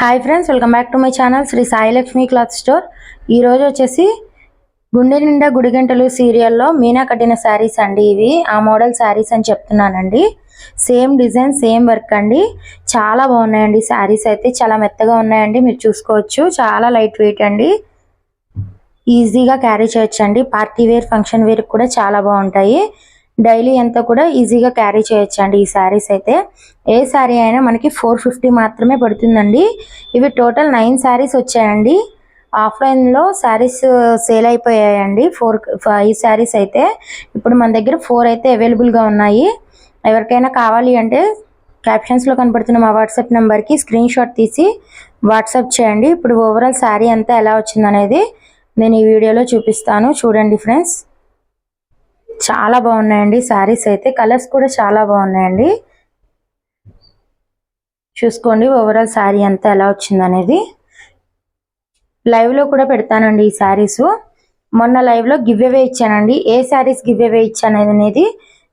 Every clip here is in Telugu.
Hi friends welcome back to my channel Shri Sailakshmi cloth store ఈరోజు వచ్చేసి గుండె నిండా గుడిగంటలు సీరియల్లో మీనా కట్టిన శారీస్ అండి ఇవి. ఆ మోడల్ శారీస్ అని చెప్తున్నానండి. సేమ్ డిజైన్ సేమ్ వర్క్ అండి. చాలా బాగున్నాయండి శారీస్ అయితే. చాలా మెత్తగా ఉన్నాయండి. మీరు చూసుకోవచ్చు. చాలా లైట్ వెయిట్ అండి. ఈజీగా క్యారీ చేయొచ్చండి. పార్టీ వేర్ ఫంక్షన్ వేర్ కూడా చాలా బాగుంటాయి. డైలీ అంతా కూడా ఈజీగా క్యారీ చేయొచ్చు అండి ఈ శారీస్ అయితే. ఏ శారీ అయినా మనకి ఫోర్ ఫిఫ్టీ మాత్రమే పడుతుందండి. ఇవి టోటల్ నైన్ శారీస్ వచ్చాయండి. ఆఫ్లైన్లో శారీస్ uh, సేల్ అయిపోయాయండి. ఫోర్ ఫైవ్ శారీస్ అయితే. ఇప్పుడు మన దగ్గర ఫోర్ అయితే అవైలబుల్గా ఉన్నాయి. ఎవరికైనా కావాలి అంటే క్యాప్షన్స్లో కనపడుతున్న మా వాట్సాప్ నెంబర్కి స్క్రీన్ షాట్ తీసి వాట్సాప్ చేయండి. ఇప్పుడు ఓవరాల్ శారీ అంతా ఎలా వచ్చిందనేది నేను ఈ వీడియోలో చూపిస్తాను. చూడండి ఫ్రెండ్స్. చాలా బాగున్నాయండి. శారీస్ అయితే కలర్స్ కూడా చాలా బాగున్నాయండి. చూసుకోండి ఓవరాల్ శారీ అంతా ఎలా వచ్చింది అనేది లైవ్లో కూడా పెడతానండి ఈ శారీస్ మొన్న లైవ్లో గివ్ అవే ఇచ్చానండి. ఏ శారీస్ గివ్ అవే ఇచ్చాననేది అనేది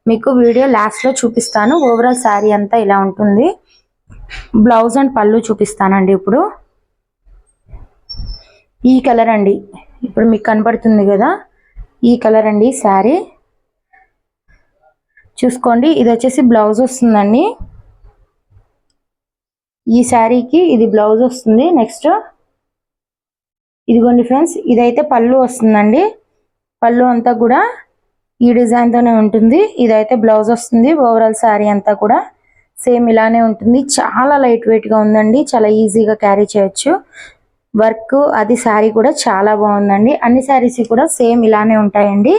మీకు వీడియో లాస్ట్లో చూపిస్తాను. ఓవరాల్ శారీ అంతా ఇలా ఉంటుంది. బ్లౌజ్ అండ్ పళ్ళు చూపిస్తానండి ఇప్పుడు. ఈ కలర్ అండి. ఇప్పుడు మీకు కనబడుతుంది కదా. ఈ కలర్ అండి శారీ చూసుకోండి. ఇది వచ్చేసి బ్లౌజ్ వస్తుందండి. ఈ శారీకి ఇది బ్లౌజ్ వస్తుంది. నెక్స్ట్ ఇదిగోండి ఫ్రెండ్స్ ఇదైతే పళ్ళు వస్తుందండి. పళ్ళు అంతా కూడా ఈ డిజైన్తోనే ఉంటుంది. ఇదైతే బ్లౌజ్ వస్తుంది. ఓవరాల్ శారీ అంతా కూడా సేమ్ ఇలానే ఉంటుంది. చాలా లైట్ వెయిట్గా ఉందండి. చాలా ఈజీగా క్యారీ చేయొచ్చు. వర్క్ అది శారీ కూడా చాలా బాగుందండి. అన్ని శారీస్ కూడా సేమ్ ఇలానే ఉంటాయండి.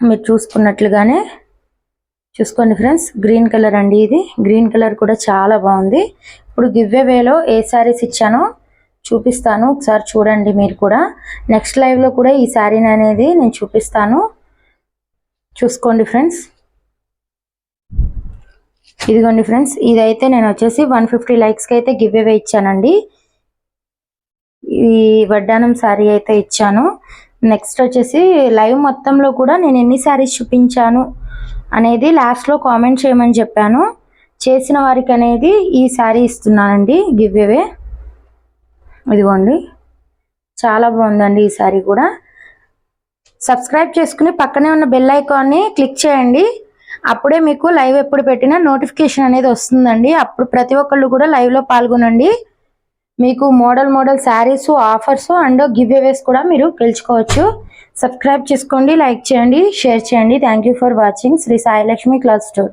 మీరు చూసుకున్నట్లుగానే చూసుకోండి ఫ్రెండ్స్ గ్రీన్ కలర్ అండి ఇది. గ్రీన్ కలర్ కూడా చాలా బాగుంది. ఇప్పుడు గివ్ వేలో ఏ శారీస్ ఇచ్చానో చూపిస్తాను. ఒకసారి చూడండి మీరు కూడా. నెక్స్ట్ లైవ్లో కూడా ఈ శారీని అనేది నేను చూపిస్తాను. చూసుకోండి ఫ్రెండ్స్. ఇదిగోండి ఫ్రెండ్స్ ఇదైతే నేను వచ్చేసి వన్ ఫిఫ్టీ లైక్స్కి అయితే గివ్ అవే ఇచ్చానండి. ఈ వడ్డానం శారీ అయితే ఇచ్చాను. నెక్స్ట్ వచ్చేసి లైవ్ మొత్తంలో కూడా నేను ఎన్ని శారీస్ చూపించాను అనేది లాస్ట్లో కామెంట్ చేయమని చెప్పాను. చేసిన వారికి అనేది ఈ శారీ ఇస్తున్నానండి గివ్ అవే ఇదిగోండి. చాలా బాగుందండి ఈ శారీ కూడా. సబ్స్క్రైబ్ చేసుకుని పక్కనే ఉన్న బెల్ ఐకాన్ని క్లిక్ చేయండి. అప్పుడే మీకు లైవ్ ఎప్పుడు పెట్టినా నోటిఫికేషన్ అనేది వస్తుందండి. అప్పుడు ప్రతి ఒక్కళ్ళు కూడా లైవ్లో పాల్గొనండి. మీకు model model saris offers and giveaways కూడా మీరు గెలుచుకోవచ్చు. సబ్స్క్రైబ్ చేసుకోండి లైక్ చేయండి షేర్ చేయండి. Thank for watching Shri Sailakshmi cloth store.